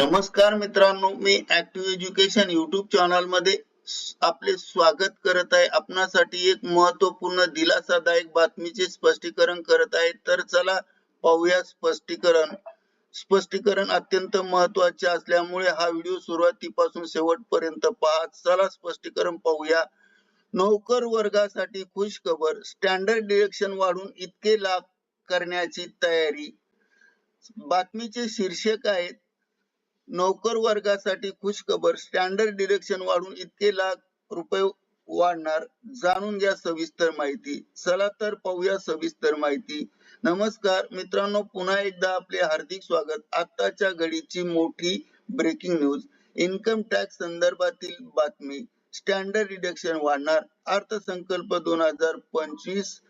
नमस्कार मित्रांनो मी ऍक्टिव्ह एज्युकेशन युट्यूब चॅनलमध्ये आपले स्वागत करत आहे. आपणासाठी एक महत्त्वपूर्ण दिलासादायक बातमीचे स्पष्टीकरण करत आहे. तर चला पाहूया स्पष्टीकरण. स्पष्टीकरण अत्यंत महत्त्वाचे असल्यामुळे हा व्हिडिओ सुरुवातीपासून शेवटपर्यंत पहा. चला स्पष्टीकरण पाहूया. नोकर वर्गासाठी खुश खबर स्टँडर्ड डिरेक्शन वाढून इतके लाभ करण्याची तयारी. बातमीचे शीर्षक आहेत नोकर वर्गासाठी खुशखबर स्टँडर्ड डिरेक्शन वाढून इतके लाख रुपये वाढणार जाणून घ्या सविस्तर माहिती. चला तर पाहूया सविस्तर माहिती. नमस्कार मित्रांनो पुन्हा एकदा आपले हार्दिक स्वागत. आताच्या घडीची मोठी ब्रेकिंग न्यूज इन्कम टॅक्स संदर्भातील बातमी. स्टँडर्ड डिडक्शन वाढणार. अर्थसंकल्प दोन हजार पंचवीस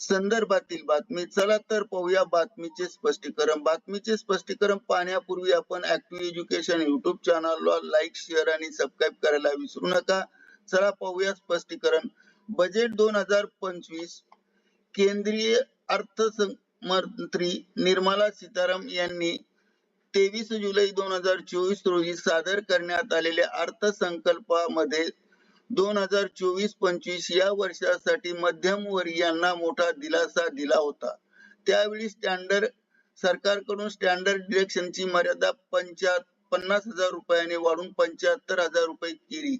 संदर्भातील बातमी. चला तर पाहूया बातमीचे स्पष्टीकरण. बातमीचे स्पष्टीकरण पाहण्यापूर्वी आपण ऍक्टिव्ह एज्युकेशन युट्यूब चॅनलला लाईक शेअर आणि सबस्क्राईब करायला विसरू नका. चला पाहूया स्पष्टीकरण. बजेट दोन हजार पंचवीस केंद्रीय अर्थमंत्री निर्मला सीताराम यांनी तेवीस जुलै दोन हजार चोवीस रोजी सादर करण्यात आलेल्या अर्थसंकल्पामध्ये दोन हजार चोवीस पंचवीस या वर्षासाठी मध्यमवर्गीयांना मोठा दिलासा दिला होता. त्यावेळी स्टँडर्ड सरकारकडून स्टँडर्ड डिरेक्शनची मर्यादा पंचाहत्तर पन्नास हजार रुपयाने वाढून पंच्याहत्तर हजार रुपये केली.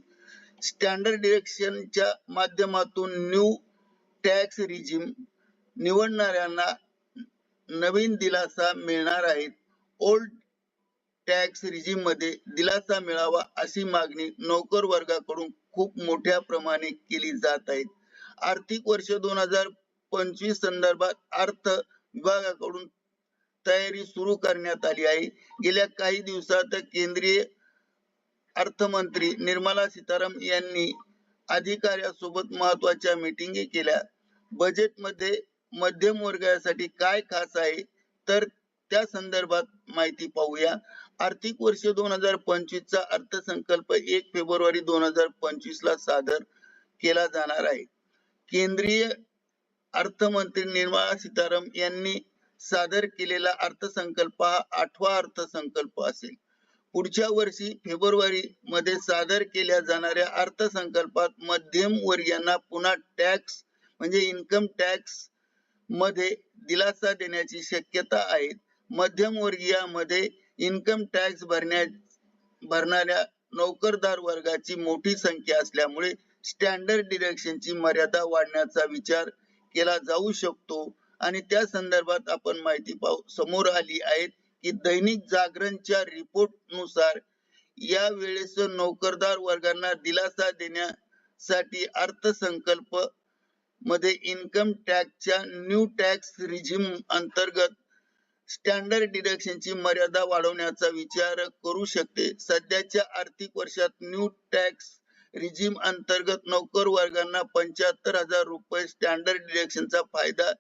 स्टँडर्ड डिरेक्शनच्या माध्यमातून न्यू टॅक्स रिजिम निवडणाऱ्यांना नवीन दिलासा मिळणार आहे. ओल्ड टॅक्स रिजिममध्ये दिलासा मिळावा अशी मागणी नोकर वर्गाकडून खूप मोठ्या प्रमाणे केली जात आहे. आर्थिक वर्ष दोन हजार पंचवीस संदर्भात अर्थ विभागाकडून तयारी सुरू करण्यात आली आहे. गेल्या काही दिवसात केंद्रीय अर्थमंत्री निर्मला सीताराम यांनी अधिकाऱ्यासोबत महत्त्वाच्या मिटिंगी केल्या. बजेटमध्ये मध्यम वर्गासाठी काय खास आहे? तर त्या संदर्भात माहिती पाहूया. आर्थिक वर्ष दोन हजार पंचवीस चा अर्थसंकल्प एक फेब्रुवारी दोन हजार पंचवीस ला सादर केला जाणार आहे. केंद्रीय अर्थमंत्री निर्मला सीतारामन यांनी सादर केलेला अर्थसंकल्प हा आठवा अर्थसंकल्प असेल. पुढच्या वर्षी फेब्रुवारी मध्ये सादर केल्या जाणाऱ्या अर्थसंकल्पात मध्यम वर्गीयांना पुन्हा टॅक्स म्हणजे इन्कम टॅक्समध्ये दिलासा देण्याची शक्यता आहे. मध्यम वर्गीयामध्ये इन्कम टॅक्स भरण्या भरणाऱ्या नोकरदार वर्गाची मोठी संख्या असल्यामुळे स्टँडर्ड डिरेक्शनची मर्यादा वाढण्याचा विचार केला जाऊ शकतो. आणि त्या संदर्भात आपण माहिती पाहू. समोर आली आहे की दैनिक जागरणच्या रिपोर्टनुसार या वेळेस नोकरदार वर्गांना दिलासा देण्यासाठी अर्थसंकल्पमध्ये इन्कम टॅक्सच्या न्यू टॅक्स रिजिम अंतर्गत स्टँडर्ड डिडक्शनची मर्यादा वाढवण्याचा विचार करू शकते. सध्याच्या आर्थिक वर्षात न्यू टॅक्स रिजिम अंतर्गत नोकर वर्गांना पंच्याहत्तर हजार रुपये स्टँडर्ड डिडक्शनचा फायदा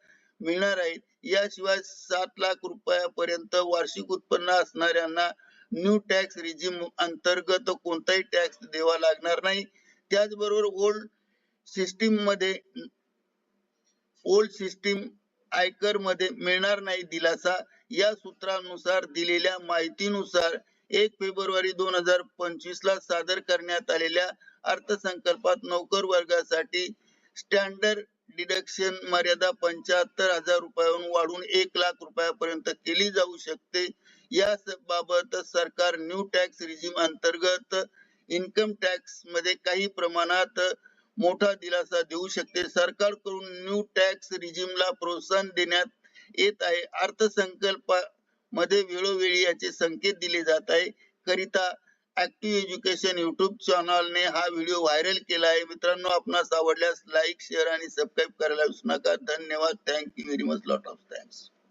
मिळणार आहे. याशिवाय सात लाख रुपयापर्यंत वार्षिक उत्पन्न असणाऱ्यांना न्यू टॅक्स रिजिम अंतर्गत कोणताही टॅक्स द्यावा लागणार नाही. त्याचबरोबर ओल्ड सिस्टीममध्ये ओल्ड सिस्टीम आयकरमध्ये मिळणार नाही दिलासा. या सूत्रानुसार दिलेल्या माहितीनुसार एक फेब्रुवारी दोन हजार पंचवीस ला सादर करण्यात आलेल्या अर्थसंकल्पात नोकर वर्गासाठी स्टँडर्ड डिडक्शन मर्यादा पंच्याहत्तर हजार रुपयाहून वाढून एक लाख रुपयापर्यंत केली जाऊ शकते. या बाबत सरकार न्यू टॅक्स रिजिम अंतर्गत इन्कम टॅक्समध्ये काही प्रमाणात मोठा दिलासा देऊ शकते. सरकारकडून न्यू टॅक्स रिजिमला प्रोत्साहन देण्यात येत आहे. अर्थसंकल्पमध्ये वेळोवेळी याचे संकेत दिले जात आहे. करिता ऍक्टिव्ह एज्युकेशन युट्यूब चॅनलने हा व्हिडिओ व्हायरल केला आहे. मित्रांनो आपणास आवडल्यास लाईक शेअर आणि सबस्क्राईब करायला विसरू नका. धन्यवाद. Thank you very much lot of thanks